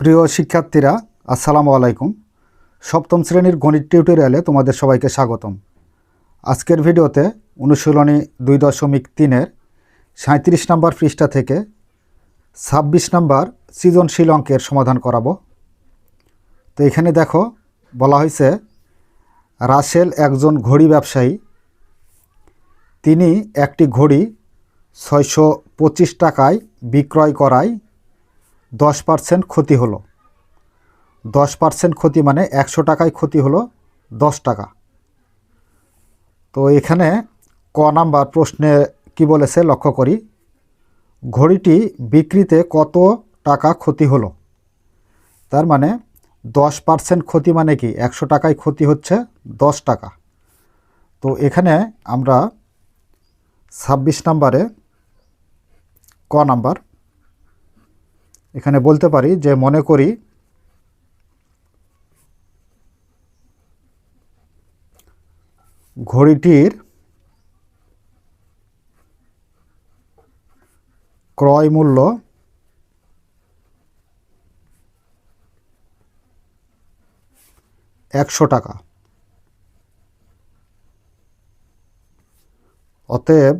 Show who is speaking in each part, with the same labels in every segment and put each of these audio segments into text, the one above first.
Speaker 1: প্রিয় শিক্ষার্থীরা, আসসালামু আলাইকুম। সপ্তম শ্রেণির গণিত টিউটোরিয়ালে তোমাদের সবাইকে স্বাগতম। আজকের ভিডিওতে অনুশীলনী দুই দশমিক তিনের সাঁত্রিশ নম্বর পৃষ্ঠা থেকে ছাব্বিশ নম্বর সৃজনশীল অঙ্কের সমাধান করাবো। তো এখানে দেখো, বলা হয়েছে, রাসেল একজন ঘড়ি ব্যবসায়ী। তিনি একটি ঘড়ি ছয়শো পঁচিশ টাকায় বিক্রয় করায় দশ পার্সেন্ট ক্ষতি হলো। দশ পার্সেন্ট ক্ষতি মানে একশো টাকায় ক্ষতি হলো দশ টাকা। তো এখানে ক নাম্বার প্রশ্নে কি বলেছে লক্ষ্য করি। ঘড়িটি বিক্রিতে কত টাকা ক্ষতি হলো? তার মানে দশ পার্সেন্ট ক্ষতি মানে কি? একশো টাকায় ক্ষতি হচ্ছে দশ টাকা। তো এখানে আমরা ছাব্বিশ নাম্বারে ক নাম্বার এখানে বলতে পারি যে মনে করি ঘড়িটির ক্রয় মূল্য একশো টাকা। অতএব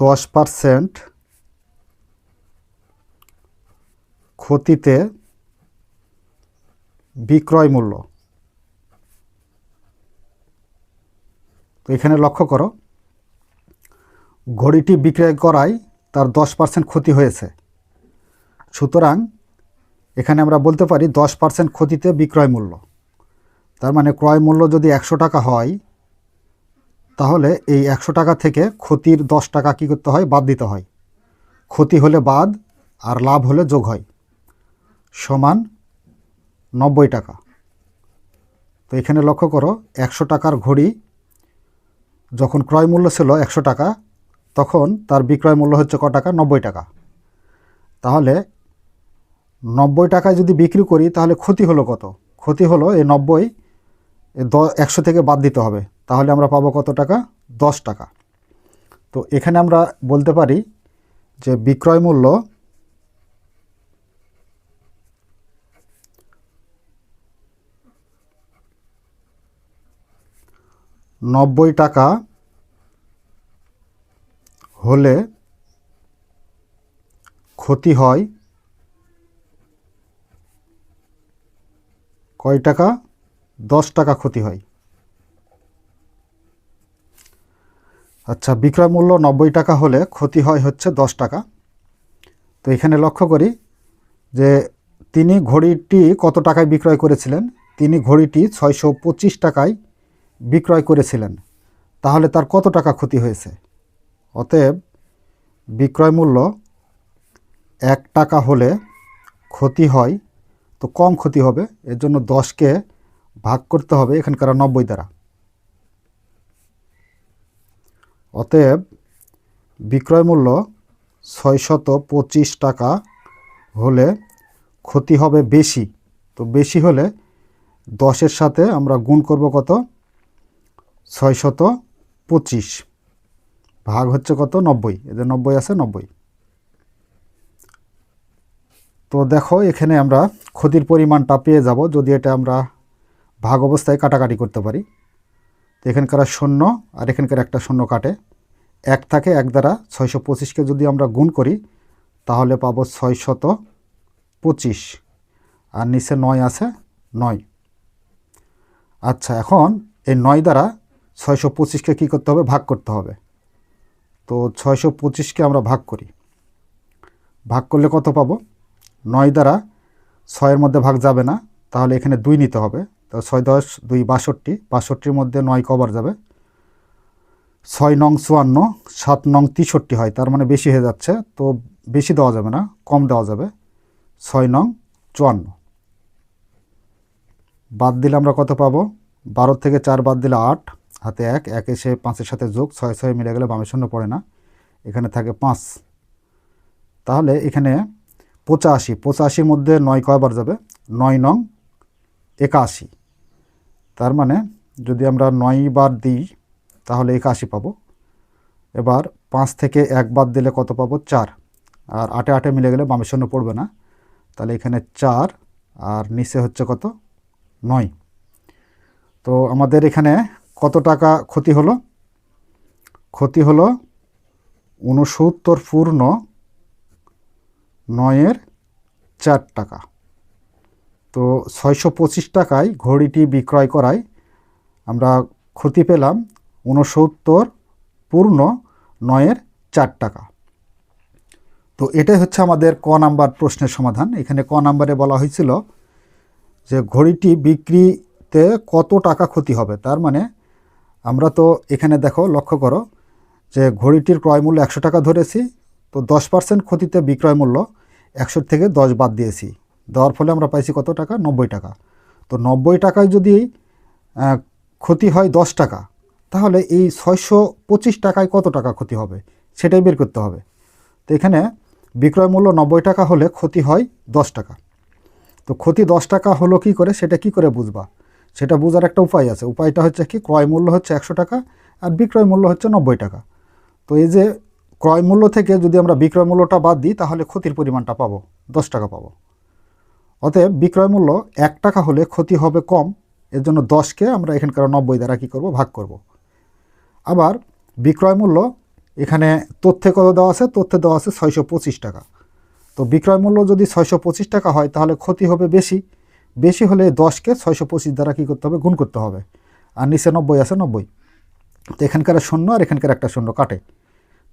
Speaker 1: দশ পারসেন্ট ক্ষতিতে বিক্রয় মূল্য। তো এখানে লক্ষ্য করো, ঘড়িটি বিক্রয় করায় তার দশ পার্সেন্ট ক্ষতি হয়েছে। সুতরাং এখানে আমরা বলতে পারি দশ পার্সেন্ট ক্ষতিতে বিক্রয় মূল্য। তার মানে ক্রয় মূল্য যদি একশো টাকা হয়, তাহলে এই একশো টাকা থেকে ক্ষতির দশ টাকা কী করতে হয়? বাদ দিতে হয়। ক্ষতি হলে বাদ, আর লাভ হলে যোগ হয়। সমান নব্বই টাকা। তো এখানে লক্ষ্য করো, একশো টাকার ঘড়ি যখন ক্রয় মূল্য ছিল একশো টাকা, তখন তার বিক্রয় মূল্য হচ্ছে ক টাকা? নব্বই টাকা। তাহলে নব্বই টাকায় যদি বিক্রি করি, তাহলে ক্ষতি হলো কত? ক্ষতি হলো এই নব্বই দ, একশো থেকে বাদ দিতে হবে। তাহলে আমরা পাবো কত টাকা? দশ টাকা। তো এখানে আমরা বলতে পারি যে বিক্রয় মূল্য নব্বই টাকা হলে ক্ষতি হয়। কয় টাকা? দশ টাকা ক্ষতি হয়। আচ্ছা বিক্রয় মূল্য নব্বই টাকা হলে ক্ষতি হয় হচ্ছে দশ টাকা। তো এখানে লক্ষ্য করি যে তিনি ঘড়িটি কত টাকায় বিক্রয় করেছিলেন? তিনি ঘড়িটি ছয়শো পঁচিশ টাকায় বিক্রয় করেছিলেন, তাহলে তার কত টাকা ক্ষতি হয়েছে? অতএব বিক্রয় মূল্য এক টাকা হলে ক্ষতি হয়, তো কম ক্ষতি হবে, এর জন্য দশকে ভাগ করতে হবে এখানকার নব্বই দ্বারা। অতএব বিক্রয় মূল্য ছয়শত পঁচিশ টাকা হলে ক্ষতি হবে বেশি, তো বেশি হলে দশের সাথে আমরা গুণ করব কত? ছয়শত পঁচিশ। ভাগ হচ্ছে কত? নব্বই। এদের নব্বই আছে, নব্বই। তো দেখো, এখানে আমরা ক্ষতির পরিমাণটা পেয়ে যাব যদি এটা আমরা ভাগ অবস্থায় কাটাকাটি করতে পারি। তো এখানকার শূন্য আর এখানকার একটা শূন্য কাটে। এক থাকে এক দ্বারা ছয়শো পঁচিশকে যদি আমরা গুণ করি, তাহলে পাবো ছয়শত পঁচিশ। আর নিচে নয় আছে, নয়। আচ্ছা এখন এই নয় দ্বারা ছয়শো পঁচিশকে কী করতে হবে? ভাগ করতে হবে। তো ছয়শো পঁচিশকে আমরা ভাগ করি। ভাগ করলে কত পাবো? নয় দ্বারা ছয়ের মধ্যে ভাগ যাবে না, তাহলে এখানে দুই নিতে হবে। তো ছয় দশ দুই বাষট্টি, বাষট্টির মধ্যে নয় কবার যাবে। ছয় নং চুয়ান্ন, সাত নং তেষট্টি হয়, তার মানে বেশি হয়ে যাচ্ছে, তো বেশি দেওয়া যাবে না, কম দেওয়া যাবে। ছয় নং চুয়ান্ন। বাদ দিলে আমরা কত পাবো? বারো থেকে চার বাদ দিলে আট হাতে এক এক এসে পাঁচের সাথে যোগ, ছয় ছয় মিলে গেলে বামে শূন্য পড়ে না। এখানে থাকে পাঁচ। তাহলে এখানে পঁচাশি, পঁচাশির মধ্যে নয় কয়বার যাবে? নয় নং একাশি। তার মানে যদি আমরা নয় বার দিই, তাহলে একাশি পাবো। এবার পাঁচ থেকে এক বাদ দিলে কত পাবো? চার। আর আটে আটে মিলে গেলে বামের শূন্য পড়বে না। তাহলে এখানে চার, আর নিচে হচ্ছে কত? নয়। তো আমাদের এখানে কত টাকা ক্ষতি হলো? ক্ষতি হলো উনসত্তর পূর্ণ নয়ের চার টাকা। তো ছয়শো পঁচিশ টাকায় ঘড়িটি বিক্রয় করায় আমরা ক্ষতি পেলাম উনসত্তর পূর্ণ নয়ের চার টাকা। তো এটাই হচ্ছে আমাদের ক নাম্বার প্রশ্নের সমাধান। এখানে ক নাম্বারে বলা হয়েছিল যে ঘড়িটি বিক্রিতে কত টাকা ক্ষতি হবে? তার মানে আমরা তো এখানে দেখো, লক্ষ্য করো যে ঘড়িটির ক্রয় মূল্য একশো টাকা ধরেছি, তো দশ পার্সেন্ট ক্ষতিতে বিক্রয় মূল্য একশো থেকে দশ বাদ দিয়েছি। দেওয়ার ফলে আমরা পাইছি কত টাকা? নব্বই টাকা। তো নব্বই টাকায় যদি ক্ষতি হয় দশ টাকা, তাহলে এই ছয়শো পঁচিশ টাকায় কত টাকা ক্ষতি হবে? সেটাই বের করতে হবে। তো এখানে বিক্রয় মূল্য নব্বই টাকা হলে ক্ষতি হয় দশ টাকা। তো ক্ষতি দশ টাকা হলো কি করে? সেটা কি করে বুঝবা? সেটা বোঝার একটা উপায় আছে। উপায়টা হচ্ছে কি, ক্রয় মূল্য হচ্ছে একশো টাকা আর বিক্রয় মূল্য হচ্ছে নব্বই টাকা। তো এই যে ক্রয় মূল্য থেকে যদি আমরা বিক্রয় মূল্যটা বাদ দিই, তাহলে ক্ষতির পরিমাণটা পাবো, দশ টাকা পাবো। অতএব বিক্রয় মূল্য এক টাকা হলে ক্ষতি হবে কম, এর জন্য দশকে আমরা এখানকার নব্বই দ্বারা কী করব? ভাগ করব। আবার বিক্রয় মূল্য এখানে তথ্যে কত দেওয়া আছে? তথ্যে দেওয়া আছে ছয়শো পঁচিশ টাকা। তো বিক্রয় মূল্য যদি ছয়শো পঁচিশ টাকা হয়, তাহলে ক্ষতি হবে বেশি। বেশি হলে দশকে ছয়শো পঁচিশ দ্বারা কী করতে হবে? গুণ করতে হবে। আর নিচে নব্বই আছে নব্বই। তো এখানকার শূন্য আর এখানকার একটা শূন্য কাটে।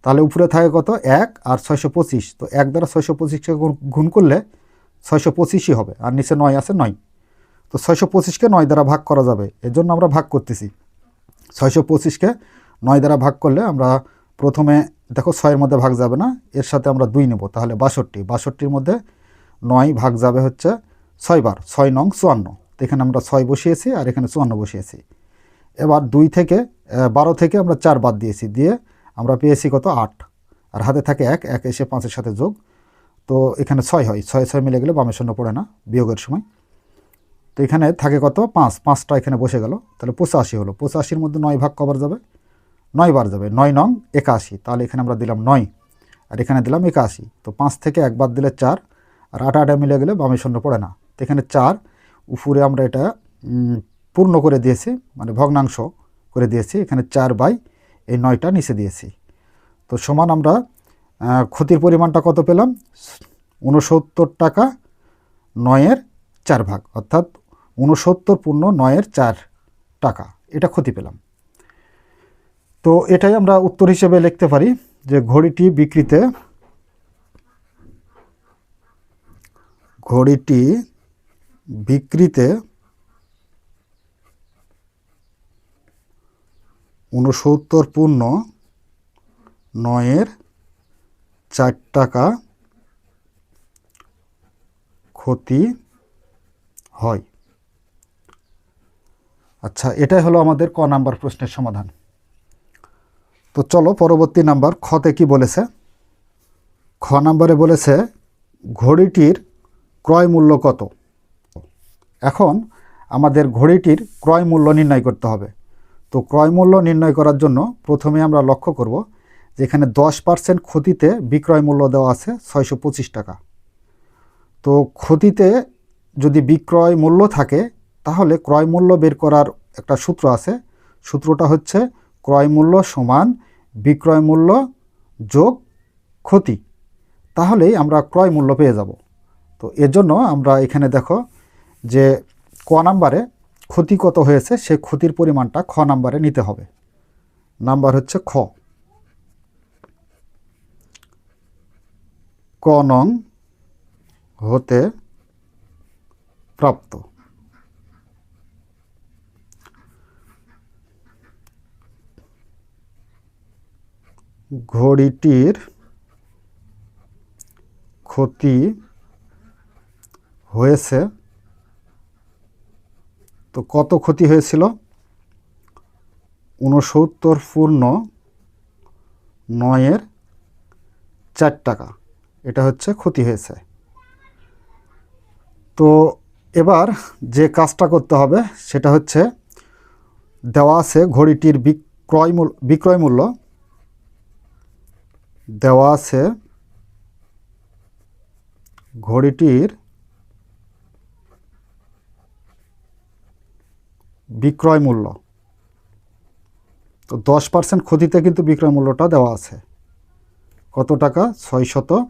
Speaker 1: তাহলে উপরে থাকে কত? এক আর ছয়শো পঁচিশ। তো এক দ্বারা ছয়শো পঁচিশকে গুণ- করলে ছয়শো পঁচিশই হবে। আর নিচে নয় আছে নয়। তো ছয়শো পঁচিশকে নয় দ্বারা ভাগ করা যাবে। এর জন্য আমরা ভাগ করতেছি। ছয়শো পঁচিশকে নয় দ্বারা ভাগ করলে আমরা প্রথমে, দেখো ছয়ের মধ্যে ভাগ যাবে না। এর সাথে আমরা দুই নেব। তাহলে বাষট্টি। বাষট্টির মধ্যে নয় ভাগ যাবে হচ্ছে ছয়বার, ছয় নং চুয়ান্ন। এখানে আমরা ছয় বসিয়েছি আর এখানে চুয়ান্ন বসিয়েছি। এবার দুই থেকে বারো থেকে আমরা চার বাদ দিয়েছি। দিয়ে আমরা পেয়েছি কত? আট। আর হাতে থাকে এক এক এসে পাঁচের সাথে যোগ। তো এখানে ছয় হয়। ছয় ছয় মিলে গেলে বামে শূন্য পড়ে না বিয়োগের সময়। তো এখানে থাকে কত? পাঁচ। পাঁচটা এখানে বসে গেল। তাহলে পঁচাশি হলো। পঁচাশির মধ্যে নয় ভাগ কবার যাবে? নয় বার যাবে। নয় নং একাশি। তাহলে এখানে আমরা দিলাম নয়। আর এখানে দিলাম একাশি। তো পাঁচ থেকে একবার দিলে চার। আর আটা আটা মিলে গেলে বামে শূন্য পড়ে না। তো এখানে চার, উপরে আমরা এটা পূর্ণ করে দিয়েছি মানে ভগ্নাংশ করে দিয়েছি, এখানে চার বাই এই নয়টা নিচে দিয়েছি। তো সমান আমরা ক্ষতির পরিমাণটা কত পেলাম? উনসত্তর টাকা নয়ের চার ভাগ, অর্থাৎ উনসত্তর পূর্ণ নয়ের চার টাকা, এটা ক্ষতি পেলাম। তো এটাই আমরা উত্তর হিসেবে লিখতে পারি যে ঘড়িটি বিক্রিতে, ঘড়িটি বিক্রিতে উনসত্তর পূর্ণ নয়ের চার টাকা ক্ষতি হয়। আচ্ছা এটাই হলো আমাদের ক নাম্বার প্রশ্নের সমাধান। তো চলো পরবর্তী নাম্বার, খতে কি বলেছে? খ নাম্বারে বলেছে, ঘড়িটির ক্রয় মূল্য কত? এখন আমাদের ঘড়িটির ক্রয় মূল্য নির্ণয় করতে হবে। তো ক্রয় মূল্য নির্ণয় করার জন্য প্রথমে আমরা লক্ষ্য করব যে এখানে দশ পার্সেন্ট ক্ষতিতে বিক্রয় মূল্য দেওয়া আছে ছয়শো পঁচিশ টাকা। তো ক্ষতিতে যদি বিক্রয় মূল্য থাকে তাহলে ক্রয় মূল্য বের করার একটা সূত্র আছে। সূত্রটা হচ্ছে ক্রয় মূল্য সমান বিক্রয় মূল্য যোগ ক্ষতি। তাহলেই আমরা ক্রয় মূল্য পেয়ে যাব। তো এর জন্য আমরা এখানে দেখো যে ক নাম্বারে ক্ষতি কত হয়েছে, সে ক্ষতির পরিমাণটা খ নাম্বারে নিতে হবে। নাম্বার হচ্ছে খ। ক নং হতে প্রাপ্ত। ঘড়িটির ক্ষতি হয়েছে তো কত ক্ষতি হয়েছিল? ঊনসত্তর পূর্ণ নয়ের চার টাকা। এটা হচ্ছে ক্ষতি হয়েছে। তো এবার যে কাজটা করতে হবে, সেটা হচ্ছে দেওয়া আছে ঘড়িটির বিক্রয় মূল্য বিক্রয় মূল্য। দেওয়া আছে ঘড়িটির বিক্রয় মূল্য। তো দশ পার্সেন্ট ক্ষতিতে কিন্তু বিক্রয় মূল্যটা দেওয়া আছে। কত টাকা? ছয়শত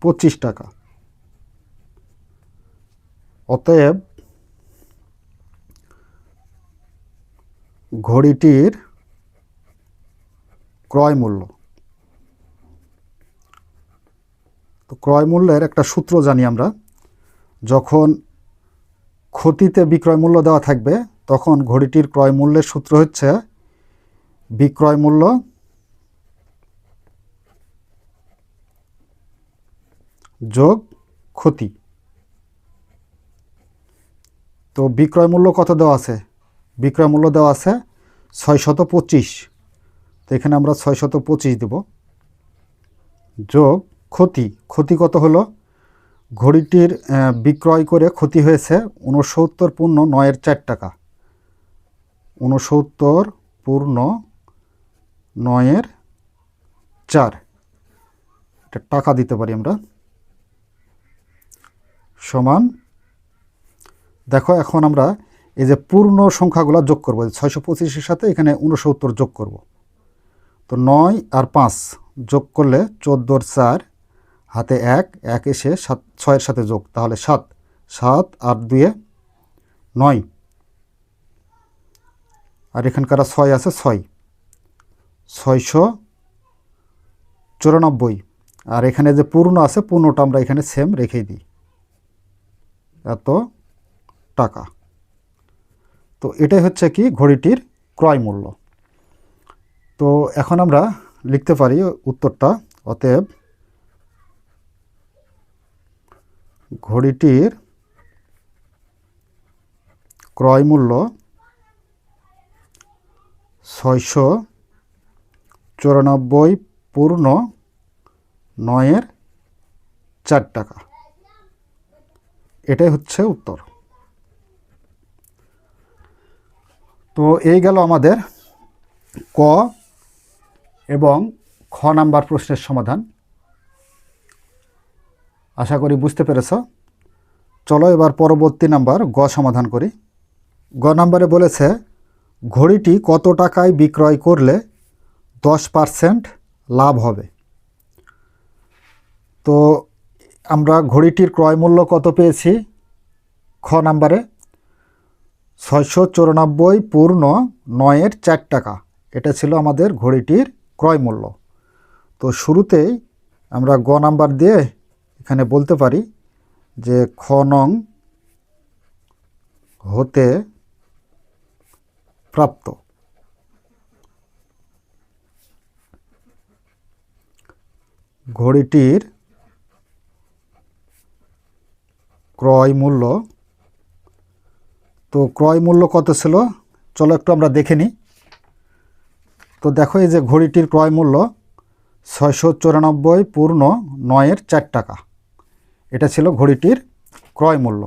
Speaker 1: পঁচিশ টাকা। অতএব ঘড়িটির ক্রয় মূল্য। তো ক্রয় মূল্যের একটা সূত্র জানি আমরা। যখন ক্ষতিতে বিক্রয় মূল্য দেওয়া থাকবে, তখন ঘড়িটির ক্রয় মূল্যের সূত্র হচ্ছে বিক্রয় মূল্য যোগ ক্ষতি। তো বিক্রয় মূল্য কত দেওয়া আছে? বিক্রয় মূল্য দেওয়া আছে ছয়শত পঁচিশ। তো এখানে আমরা ছয়শত পঁচিশ দেব। যোগ ক্ষতি ক্ষতি কত হলো? ঘড়িটির বিক্রয় করে ক্ষতি হয়েছে উনসত্তর পূর্ণ নয়ের চার টাকা। উনসত্তর পূর্ণ নয়ের চার। এটা টাকা দিতে পারি আমরা। সমান, দেখো এখন আমরা এই যে পূর্ণ সংখ্যাগুলো যোগ করব ছয়শো পঁচিশের সাথে এখানে উনসত্তর যোগ করব। তো নয় আর পাঁচ যোগ করলে চোদ্দোর চার হাতে এক এক এসে সাত, ছয়ের সাথে যোগ। তাহলে সাত সাত আর দুয়ে নয়। আর এখানকার ছয় আছে ছয়। ছয়শো চুরানব্বই। আর এখানে যে পূর্ণ আছে, পূর্ণটা আমরা এখানে সেম রেখেই দিই। এত টাকা। তো এটাই হচ্ছে কি ঘড়িটির ক্রয় মূল্য। তো এখন আমরা লিখতে পারি উত্তরটা, অতএব ঘড়িটির ক্রয় মূল্য ছয়শো চুরানব্বই পূর্ণ নয়ের চার টাকা। এটাই হচ্ছে উত্তর। তো এই গেল আমাদের ক এবং খ নাম্বার প্রশ্নের সমাধান। আশা করি বুঝতে পেরেছ। চলো এবার পরবর্তী নাম্বার, গ সমাধান করি। গ নাম্বারে বলেছে, ঘড়িটি কত টাকায় বিক্রয় করলে দশ পারসেন্ট লাভ হবে? তো আমরা ঘড়িটির ক্রয় মূল্য কত পেয়েছি? খ নাম্বারে, ছয়শো চুরানব্বই পূর্ণ নয়ের চার টাকা। এটা ছিল আমাদের ঘড়িটির ক্রয় মূল্য। তো শুরুতেই আমরা গ নাম্বার দিয়ে এখানে বলতে পারি যে খ নং হতে প্রাপ্ত। ঘড়িটির ক্রয় মূল্য, তো ক্রয় মূল্য কত ছিল? চলো একটু আমরা দেখে নিই। তো দেখো এই যে ঘড়িটির ক্রয় মূল্য, ছয়শো চুরানব্বই পূর্ণ নয়ের চার টাকা। এটা ছিল ঘড়িটির ক্রয় মূল্য।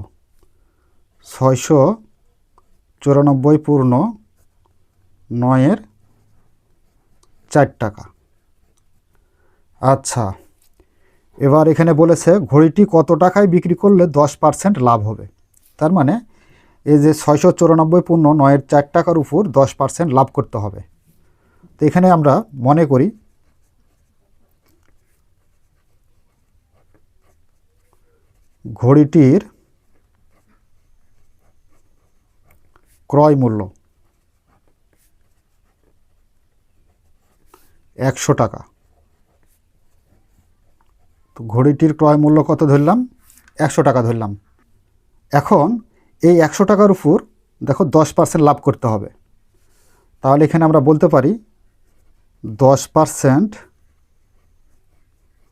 Speaker 1: ছয়শো চুরানব্বই পূর্ণ নয়ের চার টাকা। আচ্ছা এবার এখানে বলেছে ঘড়িটি কত টাকায় বিক্রি করলে দশ পার্সেন্ট লাভ হবে? তার মানে এই যে ছয়শো চুরানব্বই পূর্ণ নয়ের চার টাকার উপর দশ পার্সেন্ট লাভ করতে হবে। তো এখানে আমরা মনে করি ঘড়িটির ক্রয় মূল্য একশো টাকা। তো ঘড়িটির ক্রয় মূল্য কত ধরলাম? একশো টাকা ধরলাম। এখন এই একশো টাকার উপর দেখো দশ পার্সেন্ট লাভ করতে হবে। তাহলে এখানে আমরা বলতে পারি দশ পার্সেন্ট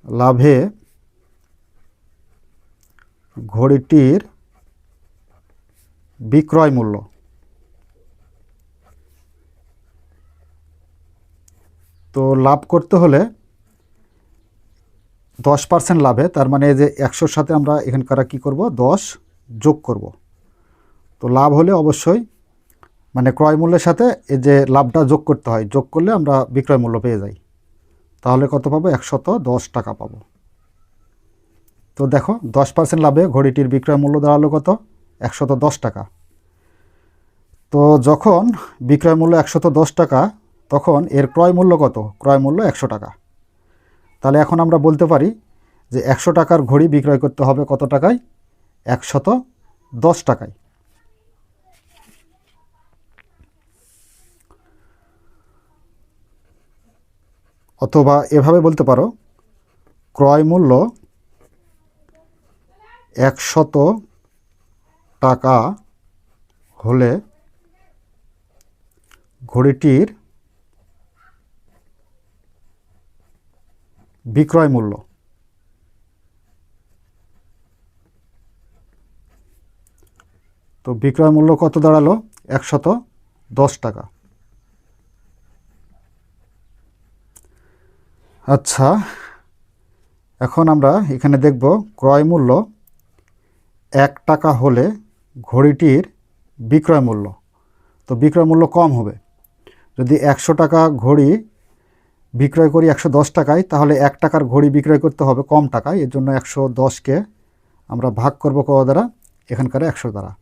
Speaker 1: লাভে ঘড়িটির বিক্রয় মূল্য। তো লাভ করতে হলে দশ পার্সেন্ট লাভে, তার মানে যে একশোর সাথে আমরা এখানকার কী করব? দশ যোগ করব। তো লাভ হলে অবশ্যই মানে ক্রয় মূল্যের সাথে এই যে লাভটা যোগ করতে হয়, যোগ করলে আমরা বিক্রয় মূল্য পেয়ে যাই। তাহলে কত পাবো? একশত দশ টাকা পাবো। তো দেখো, দশ পার্সেন্ট লাভে ঘড়িটির বিক্রয় মূল্য দাঁড়াল কত? একশত দশ টাকা। তো যখন বিক্রয় মূল্য একশত দশ টাকা, তখন এর ক্রয় মূল্য কত? ক্রয় মূল্য একশো টাকা। তাহলে এখন আমরা বলতে পারি যে একশো টাকার ঘড়ি বিক্রয় করতে হবে কত টাকায়? একশত দশ টাকায়। অথবা এভাবে বলতে পারো, ক্রয় মূল্য একশত টাকা হলে ঘড়িটির বিক্রয় মূল্য। তো বিক্রয় মূল্য কত দাঁড়াল? একশত দশ টাকা। আচ্ছা এখন আমরা এখানে দেখব ক্রয় মূল্য এক টাকা হলে ঘড়িটির বিক্রয় মূল্য। তো বিক্রয় মূল্য কম হবে। যদি একশো টাকা ঘড়ি বিক্রয় করি একশো দশ টাকায়, তাহলে এক টাকার ঘড়ি বিক্রয় করতে হবে কম টাকায়। এর জন্য একশো দশকে আমরা ভাগ করব কত দ্বারা? এখানকার একশো দ্বারা।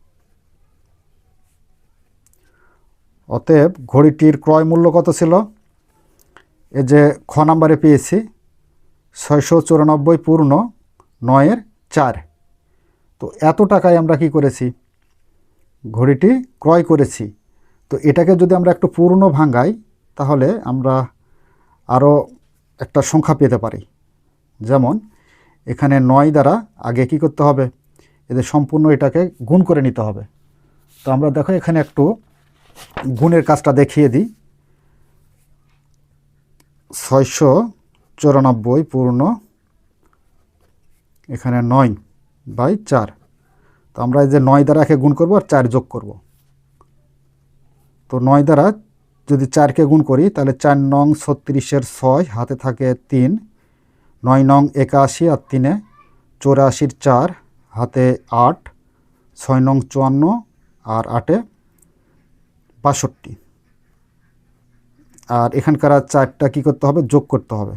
Speaker 1: অতএব ঘড়িটির ক্রয় মূল্য কত ছিল? এ যে খ নাম্বারে পেয়েছি, ছয়শো চুরানব্বই পূর্ণ নয়ের চার। তো এত টাকায় আমরা কি করেছি? ঘড়িটি ক্রয় করেছি। তো এটাকে যদি আমরা একটু পূর্ণ ভাঙ্গাই, তাহলে আমরা আরও একটা সংখ্যা পেতে পারি। যেমন, এখানে নয় দ্বারা আগে কি করতে হবে? এদের সম্পূর্ণ এটাকে গুণ করে নিতে হবে। তো আমরা দেখো এখানে একটু গুণের কাজটা দেখিয়ে দিই। ছয়শো চুরানব্বই পূর্ণ, এখানে নয়। বাই চার। তো আমরা এই যে নয় দ্বারা একে গুণ করব আর চার যোগ করব। তো নয় দ্বারা যদি চারকে গুণ করি, তাহলে চার নং ছত্রিশের ছয়, হাতে থাকে তিন। নয় নং একাশি আর তিনে চৌরাশির চার, হাতে আট। ছয় নং চুয়ান্ন আর আটে বাষট্টি। আর এখানকার আর চারটা কী করতে হবে? যোগ করতে হবে।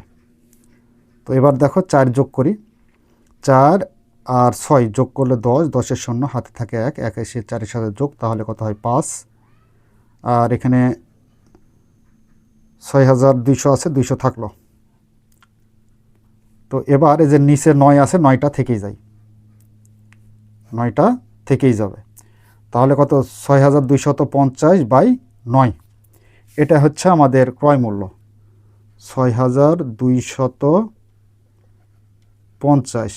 Speaker 1: তো এবার দেখো চার যোগ করি। চার আর ছয় যোগ করলে দশ, দশের শূন্য, হাতে থাকে এক এক এসে চারের সাথে যোগ, তাহলে কত হয় পাঁচ। আর এখানে ছয় হাজার দুইশো আছে, দুইশো থাকল। তো এবার এই যে নিচে নয় আছে, নয়টা থেকেই যায়। নয়টা থেকেই যাবে। তাহলে কত? ছয় হাজার দুইশত পঞ্চাশ বাই নয়। এটা হচ্ছে আমাদের ক্রয় মূল্য। ছয় হাজার দুইশত পঞ্চাশ।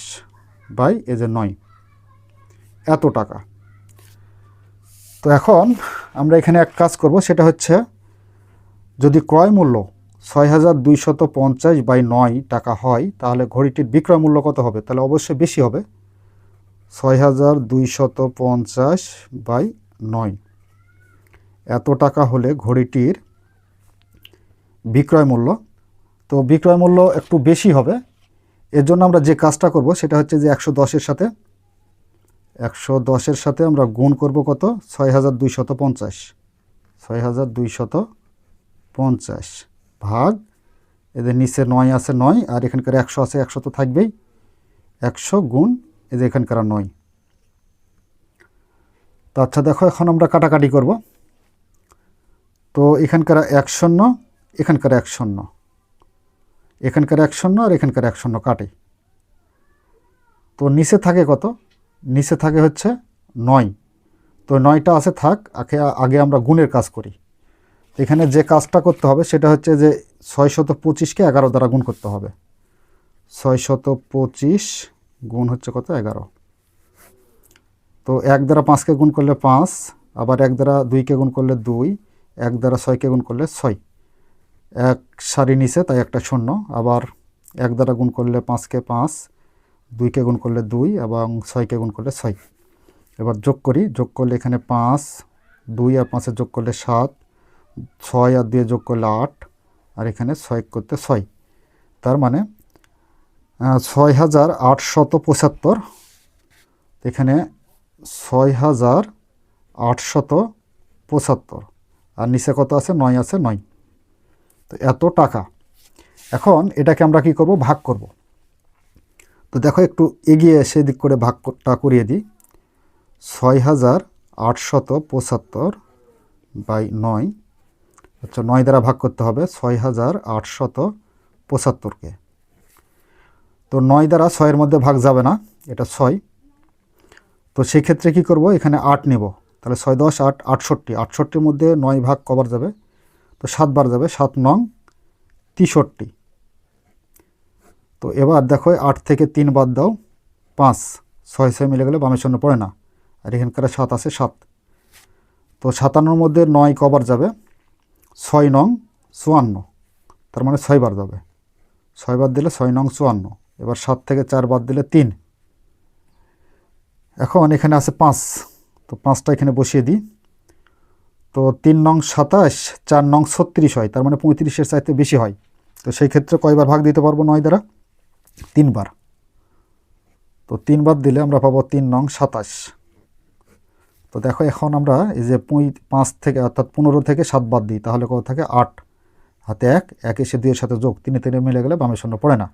Speaker 1: বাই এ যে নয়। এত টাকা। তো এখন আমরা এখানে এক কাজ করব, সেটা হচ্ছে যদি ক্রয় মূল্য ছয় হাজার দুইশত পঞ্চাশ বাই নয় টাকা হয়, তাহলে ঘড়িটির বিক্রয় মূল্য কত হবে? তাহলে অবশ্যই বেশি হবে। ছয় হাজার দুইশত পঞ্চাশ বাই নয়। এত টাকা হলে ঘড়িটির বিক্রয় মূল্য। তো বিক্রয় মূল্য একটু বেশি হবে। এর জন্য আমরা যে কাজটা করব সেটা হচ্ছে যে একশো দশের সাথে, একশো দশের সাথে আমরা গুণ করব কত? ছয় হাজার দুইশত পঞ্চাশ। ছয় হাজার দুইশত পঞ্চাশ ভাগ, এদের নিচে নয় আছে নয়, আর এখানকার একশো আছে, একশো তো থাকবেই। একশো গুণ এদের এখানকার নয়। তো আচ্ছা দেখো, এখন আমরা কাটাকাটি করব। তো এখানকার এক শূন্য, এখানকার এক শূন্য। এখানকার এক শূন্য আর এখানকার এক শূন্য কাটে। তো নিচে থাকে কত? নিচে থাকে হচ্ছে নয়। তো নয়টা আছে থাক আগে আগে আমরা গুণের কাজ করি। এখানে যে কাজটা করতে হবে সেটা হচ্ছে যে ছয় শত পঁচিশকে এগারো দ্বারা গুণ করতে হবে। ছয় শত পঁচিশ গুণ হচ্ছে কত? এগারো। তো এক দ্বারা পাঁচকে গুণ করলে পাঁচ, আবার এক দ্বারা দুইকে গুণ করলে দুই, এক দ্বারা ছয়কে গুণ করলে ছয়। এক সারি নিচে তাই একটা শূন্য। আবার এক দ্বারা গুণ করলে পাঁচকে পাঁচ, দুইকে গুণ করলে দুই, এবং ছয়কে গুণ করলে ছয়। এবার যোগ করি, যোগ করলে এখানে পাঁচ, দুই আর পাঁচে যোগ করলে সাত, ছয় আর দিয়ে যোগ করলে আট, আর এখানে ছয় করতে ছয়। তার মানে ছয় হাজার আটশত পঁচাত্তর, এখানে ছয় হাজার আটশত পঁচাত্তর। আর নিচে কত আছে? নয় আছে, নয়। তো এত টাকা। এখন এটাকে আমরা কি করব? ভাগ করব। তো দেখো একটু এগিয়ে এসে দিক করে ভাগটা করিয়ে দিই। ছয় হাজার আটশত পঁচাত্তর বাই নয়। আচ্ছা নয় দ্বারা ভাগ করতে হবে ছয় হাজার আটশত পঁচাত্তরকে তো নয় দ্বারা ছয়ের মধ্যে ভাগ যাবে না, এটা ছয়। তো সেক্ষেত্রে কি করব? এখানে আট নেব। তাহলে ছয় দশ আট আটষট্টি। আটষট্টির মধ্যে নয় ভাগ কবার যাবে। তো সাতবার যাবে, সাত নং তেষট্টি। তো এবার দেখো, আট থেকে তিন বাদ দাও, পাঁচ। ছয় ছয় মিলে গেলে বামের শূন্য পড়ে না। আর এখানকার সাত আছে সাত। তো সাতান্নর মধ্যে নয় কবার যাবে, ছয় নং চুয়ান্ন। তার মানে ছয়বার যাবে। ছয়বার দিলে ছয় নং চুয়ান্ন। এবার সাত থেকে চার বাদ দিলে তিন। এখন এখানে আছে পাঁচ। তো পাঁচটা এখানে বসিয়ে দিই। তো তিন নং সাতাশ, চার নং ছত্রিশ হয়, তার মানে পঁয়ত্রিশের চাইতে বেশি হয়। তো সেই ক্ষেত্রে কয়বার ভাগ দিতে পারব নয় দ্বারা? তিনবার। তো তিনবার দিলে আমরা পাবো তিন নং সাতাশ। তো দেখো এখন আমরা এই যে পুঁই, পাঁচ থেকে, অর্থাৎ পনেরো থেকে সাত বাদ দিই, তাহলে কত থাকে? আট। হাতে এক এক এসে দুইয়ের সাথে যোগ, তিনে তিনে মিলে গেলে বামে শূন্য পড়ে না।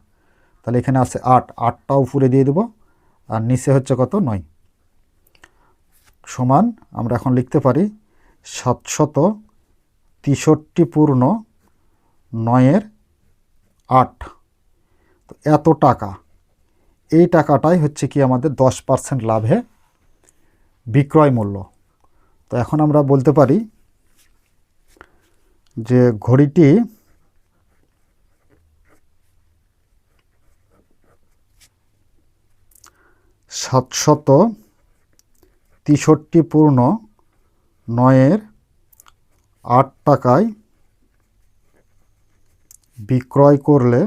Speaker 1: তাহলে এখানে আছে আট আটটা উপরে দিয়ে দেবো, আর নিচে হচ্ছে কত? নয়। সমান আমরা এখন লিখতে পারি সাতশত তেষট্টি পূর্ণ নয়ের আট। তো এত টাকা। এই টাকাটাই হচ্ছে কি আমাদের দশ পার্সেন্ট লাভে বিক্রয় মূল্য। তো এখন আমরা বলতে পারি যে ঘড়িটি সাতশত তেষট্টি পূর্ণ নয়ের আট টাকায় বিক্রয় করলে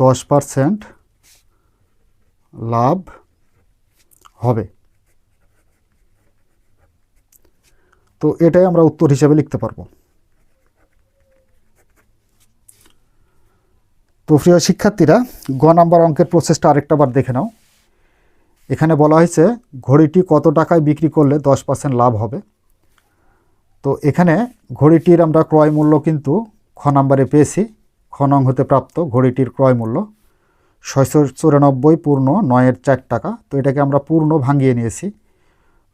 Speaker 1: দশ পারসেন্ট লাভ হবে। তো এটাই আমরা উত্তর হিসেবে লিখতে পারব। তো প্রিয় শিক্ষার্থীরা গ নাম্বার অঙ্কের প্রসেসটা আরেকটা বার দেখে নাও। এখানে বলা হয়েছে, ঘড়িটি কত টাকায় বিক্রি করলে দশ পার্সেন্ট লাভ হবে? তো এখানে ঘড়িটির আমরা ক্রয় মূল্য কিন্তু খ নাম্বারে পেয়েছি। খ নং হতে প্রাপ্ত ঘড়িটির ক্রয় মূল্য ছয়শো চুরানব্বই পূর্ণ নয়ের চার টাকা। তো এটাকে আমরা পূর্ণ ভাঙিয়ে নিয়েছি।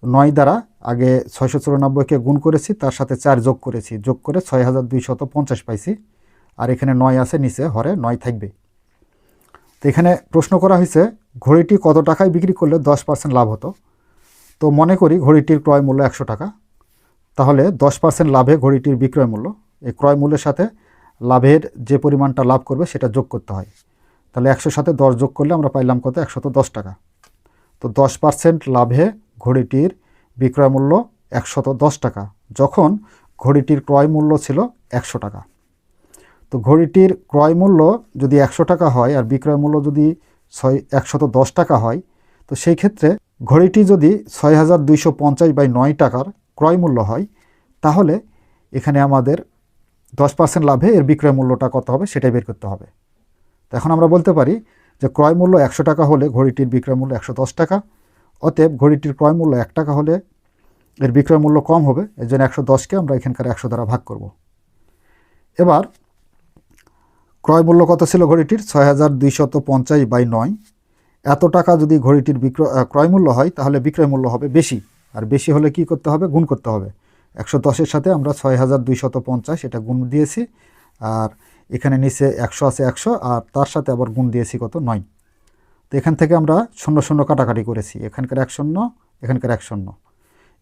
Speaker 1: নয় দ্বারা আগে ছয়শো চুরানব্বইকে গুণ করেছি, তার সাথে চার যোগ করেছি। যোগ করে ছয় হাজার দুইশত পঞ্চাশ পাইছি। আর এখানে নয় আছে, নিচে, হরে নয় থাকবে। তো এখানে প্রশ্ন করা হয়েছে, ঘড়িটি কত টাকায় বিক্রি করলে দশ পার্সেন্ট লাভ হতো? তো মনে করি ঘড়িটির ক্রয় মূল্য একশো টাকা। তাহলে দশ পার্সেন্ট লাভে ঘড়িটির বিক্রয় মূল্য, এই ক্রয় মূল্যের সাথে লাভের যে পরিমাণটা লাভ করবে সেটা যোগ করতে হয়। তাহলে একশোর সাথে দশ যোগ করলে আমরা পাইলাম কত? একশত দশ টাকা। তো দশ পার্সেন্ট লাভে ঘড়িটির বিক্রয় মূল্য একশত দশ টাকা, যখন ঘড়িটির ক্রয় মূল্য ছিল একশো টাকা। তো ঘড়িটির ক্রয় মূল্য যদি একশো টাকা হয় আর বিক্রয় মূল্য যদি ছয় একশত দশ টাকা হয়, তো সেই ক্ষেত্রে ঘড়িটি যদি ছয় হাজার দুইশো পঞ্চাশ বাই নয় টাকার ক্রয় মূল্য হয়, তাহলে এখানে আমাদের দশ পার্সেন্ট লাভে এর বিক্রয় মূল্যটা কত হবে সেটাই বের করতে হবে। তো এখন আমরা বলতে পারি যে ক্রয় মূল্য একশো টাকা হলে ঘড়িটির বিক্রয় মূল্য একশো দশ টাকা, অতএব ঘড়িটির ক্রয় মূল্য এক টাকা হলে এর বিক্রয় মূল্য কম হবে, এর জন্য একশো দশকে আমরা এখানকার একশো দ্বারা ভাগ করব। এবার ক্রয় মূল্য কত ছিল ঘড়িটির? ছয় হাজার দুইশত পঞ্চাশ বাই নয়। এত টাকা যদি ঘড়িটির বিক্রয় ক্রয় মূল্য হয়, তাহলে বিক্রয় মূল্য হবে বেশি। আর বেশি হলে কি করতে হবে? গুণ করতে হবে। একশো দশের সাথে আমরা ছয় হাজার দুইশত পঞ্চাশ, এটা গুণ দিয়েছি। আর এখানে নিচে একশো আছে একশো, আর তার সাথে আবার গুণ দিয়েছি কত? নয়। তো এখান থেকে আমরা শূন্য শূন্য কাটাকাটি করেছি। এখানকার এক শূন্য, এখানকার এক শূন্য।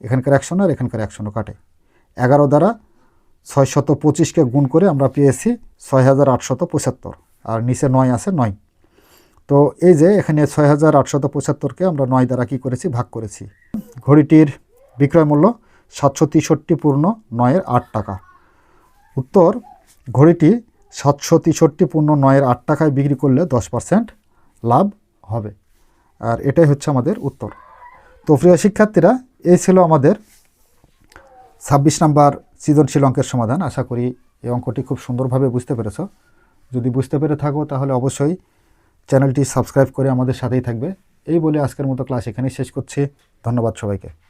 Speaker 1: এখানকার এক শূন্য আর এখানকার এক শূন্য কাটে। এগারো দ্বারা ছয় শত পঁচিশকে গুণ করে আমরা পেয়েছি ছয় হাজার আটশত পঁচাত্তর। আর নিচে নয় আছে নয়। তো এই যে এখানে ছয় হাজার আটশত পঁচাত্তরকে আমরা নয় দ্বারা কী করেছি? ভাগ করেছি। ঘড়িটির বিক্রয় মূল্য সাতশো তেষট্টি পূর্ণ নয়ের আট টাকা। উত্তর, ঘড়িটি সাতশো তেষট্টি পূর্ণ নয়ের আট টাকায় বিক্রি করলে দশ পার্সেন্ট লাভ হবে। আর এটাই হচ্ছে আমাদের উত্তর। তো প্রিয় শিক্ষার্থীরা, এই ছিল আমাদের ছাব্বিশ নাম্বার সৃজনশীল অঙ্কের সমাধান। আশা করি এই অঙ্কটি খুব সুন্দরভাবে বুঝতে পেরেছ। যদি বুঝতে পেরে থাকো, তাহলে অবশ্যই চ্যানেলটি সাবস্ক্রাইব করে আমাদের সাথেই থাকবে। এই বলে আজকের মতো ক্লাস এখানেই শেষ করছি। ধন্যবাদ সবাইকে।